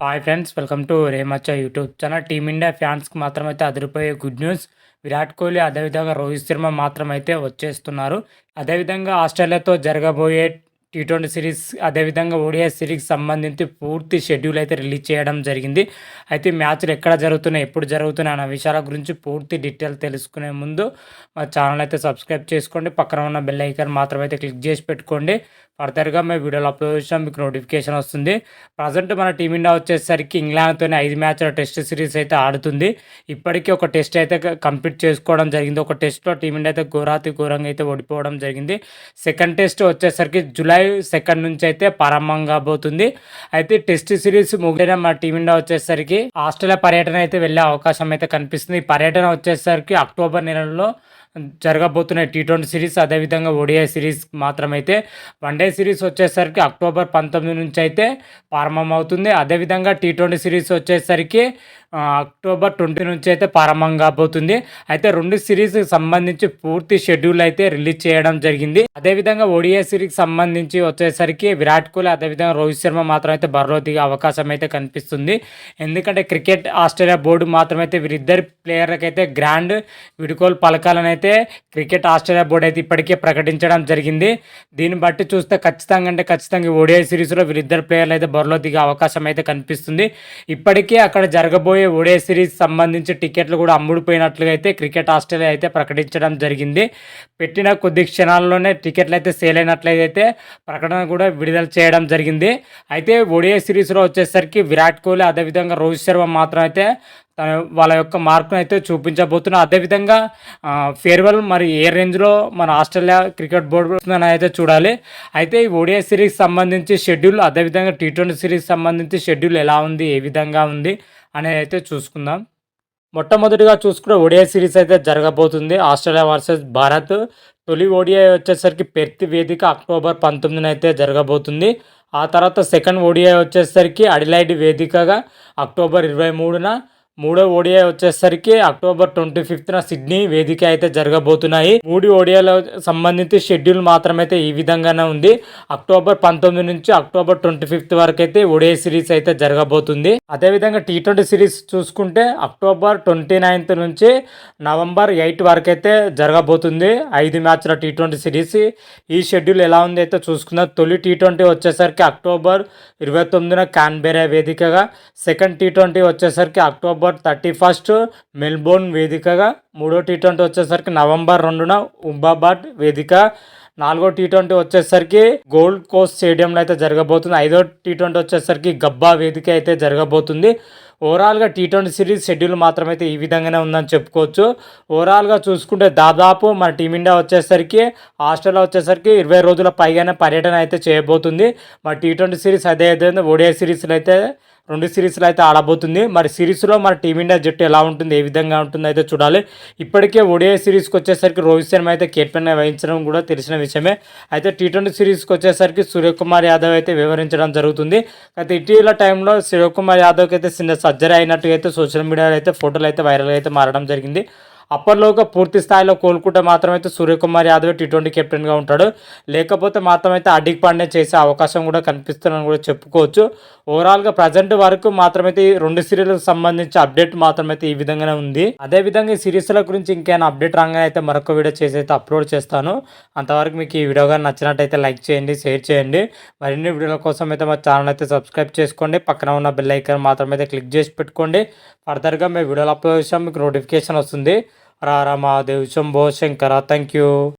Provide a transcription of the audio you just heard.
Hi friends welcome to రేమచ్చ YouTube channel team India ఫ్యాన్స్కి మాత్రమైతే అదిరిపోయే గుడ్ న్యూస్ విరాట్ కోహ్లీ అదేవిధంగా రోహిత్ శర్మ మాత్రమైతే వచ్చేస్తున్నారు. అదేవిధంగా ఆస్ట్రేలియాతో జరగబోయే టీ ట్వంటీ సిరీస్ అదేవిధంగా ఓడిఐ సిరీస్ సంబంధించి పూర్తి షెడ్యూల్ అయితే రిలీజ్ చేయడం జరిగింది. అయితే మ్యాచ్లు ఎక్కడ జరుగుతున్నాయి ఎప్పుడు జరుగుతున్నాయి అన్న విషయాల గురించి పూర్తి డీటెయిల్ తెలుసుకునే ముందు మా ఛానల్ అయితే సబ్స్క్రైబ్ చేసుకోండి. పక్కన ఉన్న బెల్ ఐకాన్ మాత్రం అయితే క్లిక్ చేసి పెట్టుకోండి. ఫర్దర్గా మేము వీడియోలో అప్లోడ్ చేసినా మీకు నోటిఫికేషన్ వస్తుంది. ప్రజెంట్ మన టీమిండియా వచ్చేసరికి ఇంగ్లాండ్తోనే ఐదు మ్యాచ్ల టెస్ట్ సిరీస్ అయితే ఆడుతుంది. ఇప్పటికీ ఒక టెస్ట్ అయితే కంప్లీట్ చేసుకోవడం జరిగింది. ఒక టెస్ట్లో టీమిండియా అయితే ఘోరాతి ఘోరంగా అయితే ఓడిపోవడం జరిగింది. సెకండ్ టెస్ట్ వచ్చేసరికి జూలై సెకండ్ నుంచి అయితే ప్రారంభం కాబోతుంది. అయితే టెస్ట్ సిరీస్ ముగిన మా టీమిండియా వచ్చేసరికి ఆస్ట్రేలియా పర్యటన అయితే వెళ్ళే అవకాశం అయితే కనిపిస్తుంది. ఈ పర్యటన వచ్చేసరికి అక్టోబర్ నెలలో జరగబోతున్నాయి టీ ట్వంటీ సిరీస్ అదేవిధంగా ఓడిఐ సిరీస్ మాత్రమైతే వన్డే సిరీస్ వచ్చేసరికి అక్టోబర్ పంతొమ్మిది నుంచి అయితే ప్రారంభం అవుతుంది అదేవిధంగా టీ ట్వంటీ సిరీస్ వచ్చేసరికి అక్టోబర్ ట్వంటీ నుంచి అయితే ప్రారంభం కాబోతుంది. అయితే రెండు సిరీస్కి సంబంధించి పూర్తి షెడ్యూల్ అయితే రిలీజ్ చేయడం జరిగింది. అదేవిధంగా ఓడిఐ సిరీస్కి సంబంధించి వచ్చేసరికి విరాట్ కోహ్లీ అదేవిధంగా రోహిత్ శర్మ మాత్రం అయితే బరిలో దిగే అవకాశం అయితే కనిపిస్తుంది. ఎందుకంటే క్రికెట్ ఆస్ట్రేలియా బోర్డు మాత్రమైతే వీరిద్దరి ప్లేయర్లకైతే గ్రాండ్ విడుకోలు పలకాలని అయితే క్రికెట్ ఆస్ట్రేలియా బోర్డు అయితే ఇప్పటికే ప్రకటించడం జరిగింది. దీన్ని బట్టి చూస్తే ఖచ్చితంగా అంటే ఖచ్చితంగా ఓడిఐ సిరీస్లో వీరిద్దరు ప్లేయర్లు అయితే బరిలో దిగే అవకాశం అయితే కనిపిస్తుంది. ఇప్పటికే అక్కడ జరగబోయే ఓడిఐ సిరీస్ సంబంధించి టికెట్లు కూడా అమ్ముడుపోయినట్లుగా అయితే క్రికెట్ ఆస్ట్రేలియా అయితే ప్రకటించడం జరిగింది. పెట్టిన కొద్ది క్షణాల్లోనే టికెట్లు అయితే సేల్ అయినట్లయితే ప్రకటన కూడా విడుదల చేయడం జరిగింది. అయితే ఓడిఐ సిరీస్లో వచ్చేసరికి విరాట్ కోహ్లీ అదేవిధంగా రోహిత్ శర్మ మాత్రం అయితే తన వాళ్ళ యొక్క మార్కును అయితే చూపించబోతున్నారు అదేవిధంగా ఫేర్వెల్ మరి ఏ రేంజ్లో మన ఆస్ట్రేలియా క్రికెట్ బోర్డు అయితే చూడాలి. అయితే ఈ ఓడిఐ సిరీస్ సంబంధించి షెడ్యూల్ అదేవిధంగా టీ ట్వంటీ సిరీస్ సంబంధించి షెడ్యూల్ ఎలా ఉంది ఏ విధంగా ఉంది అనేది అయితే చూసుకుందాం. మొట్టమొదటిగా చూసుకుంటే ఓడిఐ సిరీస్ అయితే జరగబోతుంది. Australia versus Bharat. తొలి ఓడిఐ వచ్చేసరికి పెర్త్ వేదిక అక్టోబర్ పంతొమ్మిదిన అయితే జరగబోతుంది. ఆ తర్వాత సెకండ్ ఓడిఐ వచ్చేసరికి అడిలైడ్ వేదికగా అక్టోబర్ ఇరవై మూడున మూడో ఓడిఐ వచ్చేసరికి అక్టోబర్ ట్వంటీ ఫిఫ్త్న సిడ్నీ వేదిక అయితే జరగబోతున్నాయి. మూడు ఓడిఐల సంబంధించి షెడ్యూల్ మాత్రమైతే ఈ విధంగానే ఉంది. అక్టోబర్ పంతొమ్మిది నుంచి అక్టోబర్ ట్వంటీ ఫిఫ్త్ వరకు అయితే ఓడిఐ సిరీస్ అయితే జరగబోతుంది. అదేవిధంగా టీ ట్వంటీ సిరీస్ చూసుకుంటే అక్టోబర్ ట్వంటీ నైన్త్ నుంచి నవంబర్ ఎయిట్ వరకు అయితే జరగబోతుంది. ఐదు మ్యాచ్ల టీ ట్వంటీ సిరీస్. ఈ షెడ్యూల్ ఎలా ఉంది అయితే చూసుకుందాం. తొలి టీ ట్వంటీ వచ్చేసరికి అక్టోబర్ ఇరవై తొమ్మిదిన క్యాన్బెరా వేదికగా సెకండ్ టీ ట్వంటీ వచ్చేసరికి October October thirty first Melbourne వేదికగా మూడో టీ ట్వంటీ వచ్చేసరికి నవంబర్ రెండున ఉంబాబాద్ వేదిక నాలుగో టీ ట్వంటీ వచ్చేసరికి గోల్డ్ కోస్ట్ స్టేడియంలో అయితే జరగబోతుంది. ఐదో టీ ట్వంటీ వచ్చేసరికి గబ్బా వేదిక అయితే జరగబోతుంది. ఓవరాల్గా టీ ట్వంటీ సిరీస్ షెడ్యూల్ మాత్రమైతే ఈ విధంగానే ఉందని చెప్పుకోవచ్చు. ఓవరాల్గా చూసుకుంటే దాదాపు మన టీమిండియా వచ్చేసరికి ఆస్ట్రేలియా వచ్చేసరికి ఇరవై రోజుల పైగానే పర్యటన అయితే చేయబోతుంది. మన టీ ట్వంటీ సిరీస్ అదే విధంగా ఓడిఐ సిరీస్లో అయితే రెండు సిరీస్లో అయితే ఆడబోతుంది. మరి సిరీస్లో మన టీమిండియా జట్టు ఎలా ఉంటుంది? ఏ విధంగా ఉంటుంది? అయితే చూడాలి. ఇప్పటికే ఒడిఐ సిరీస్కి వచ్చేసరికి రోహిత్ శర్మ అయితే కెప్టెన్ వహించడం కూడా తెలిసిన విషయమే. అయితే టీ ట్వంటీ సిరీస్కి వచ్చేసరికి సూర్యకుమార్ యాదవ్ అయితే వివరించడం జరుగుతుంది. అయితే ఇటీవల టైంలో సూర్యకుమార్ యాదవ్కి అయితే చిన్న సర్జరీ అయినట్టుగా అయితే సోషల్ మీడియాలో అయితే ఫోటోలు అయితే వైరల్ అయితే మారడం జరిగింది. అప్పట్లోగా పూర్తి స్థాయిలో కోలుకుంటే మాత్రమైతే సూర్యకుమార్ యాదవ్ టీ ట్వంటీ కెప్టెన్గా ఉంటాడు. లేకపోతే మాత్రమైతే అడిక్ పాండే చేసే అవకాశం కూడా కనిపిస్తుందని కూడా చెప్పుకోవచ్చు. ఓవరాల్గా ప్రజెంట్ వరకు మాత్రమైతే ఈ రెండు సిరీస్లకు సంబంధించి అప్డేట్ మాత్రమైతే ఈ విధంగానే ఉంది. అదేవిధంగా ఈ సిరీస్ల గురించి ఇంకేమైనా అప్డేట్ రాగానే అయితే మరొక వీడియో చేసి అయితే అప్లోడ్ చేస్తాను. అంతవరకు మీకు ఈ వీడియో కానీ నచ్చినట్టయితే లైక్ చేయండి షేర్ చేయండి. మరిన్ని వీడియోల కోసం అయితే మా ఛానల్ అయితే సబ్స్క్రైబ్ చేసుకోండి. పక్కన ఉన్న బెల్ ఐకాన్ మాత్రమైతే క్లిక్ చేసి పెట్టుకోండి. ఫర్దర్గా మేము వీడియోలు అప్లోడ్ చేసాం మీకు నోటిఫికేషన్ వస్తుంది. हर महादेव शंभो शंकरा थैंक यू